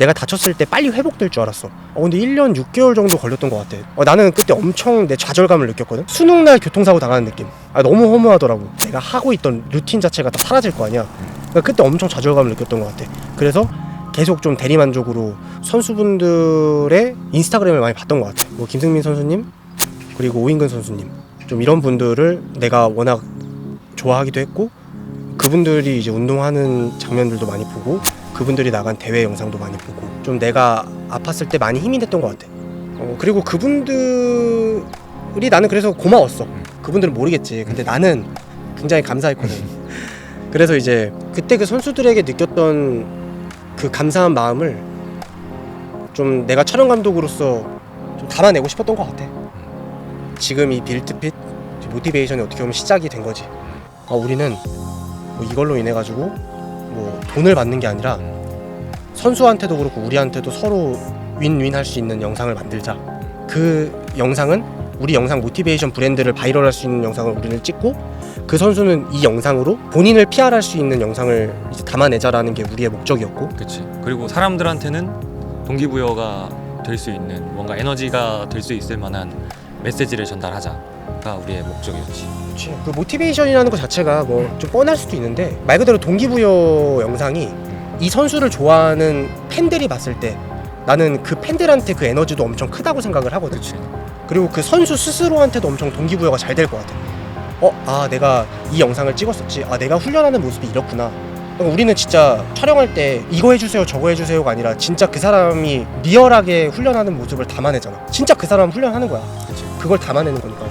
내가 다쳤을 때 빨리 회복될 줄 알았어. 어, 근데 1년 6개월 정도 걸렸던 것 같아. 어, 나는 그때 엄청 내 좌절감을 느꼈거든. 수능 날 교통사고 당하는 느낌. 아, 너무 허무하더라고. 내가 하고 있던 루틴 자체가 다 사라질 거 아니야. 그러니까 그때 엄청 좌절감을 느꼈던 것 같아. 그래서 계속 좀 대리만족으로 선수분들의 인스타그램을 많이 봤던 것 같아. 뭐 김승민 선수님 그리고 오인근 선수님 좀 이런 분들을 내가 워낙 좋아하기도 했고 그분들이 이제 운동하는 장면들도 많이 보고 그분들이 나간 대회 영상도 많이 보고 좀 내가 아팠을 때 많이 힘이 됐던 것 같아. 어, 그리고 그분들이 나는 그래서 고마웠어. 그분들은 모르겠지. 근데 나는 굉장히 감사했거든. 그래서 이제 그때 그 선수들에게 느꼈던 그 감사한 마음을 좀 내가 촬영 감독으로서 좀 담아내고 싶었던 것 같아. 지금 이 빌드핏 모티베이션이 어떻게 보면 시작이 된 거지. 아, 우리는 뭐 이걸로 인해 가지고 뭐 돈을 받는 게 아니라 선수한테도 그렇고 우리한테도 서로 윈윈 할 수 있는 영상을 만들자. 그 영상은 우리 영상 모티베이션 브랜드를 바이럴할 수 있는 영상을 우리는 찍고 그 선수는 이 영상으로 본인을 PR할 수 있는 영상을 이제 담아내자라는 게 우리의 목적이었고 그렇지. 그리고 사람들한테는 동기부여가 될 수 있는 뭔가 에너지가 될 수 있을 만한 메시지를 전달하자가 우리의 목적이었지. 그치. 그 모티베이션이라는 것 자체가 뭐 좀 뻔할 수도 있는데 말 그대로 동기부여 영상이 이 선수를 좋아하는 팬들이 봤을 때 나는 그 팬들한테 그 에너지도 엄청 크다고 생각을 하거든. 그렇지. 그리고 그 선수 스스로한테도 엄청 동기부여가 잘 될 것 같아. 어, 아, 내가 이 영상을 찍었었지. 아, 내가 훈련하는 모습이 이렇구나. 우리는 진짜 촬영할 때 이거 해주세요, 저거 해주세요가 아니라 진짜 그 사람이 리얼하게 훈련하는 모습을 담아내잖아. 진짜 그 사람 훈련하는 거야. 그걸 담아내는 거니까.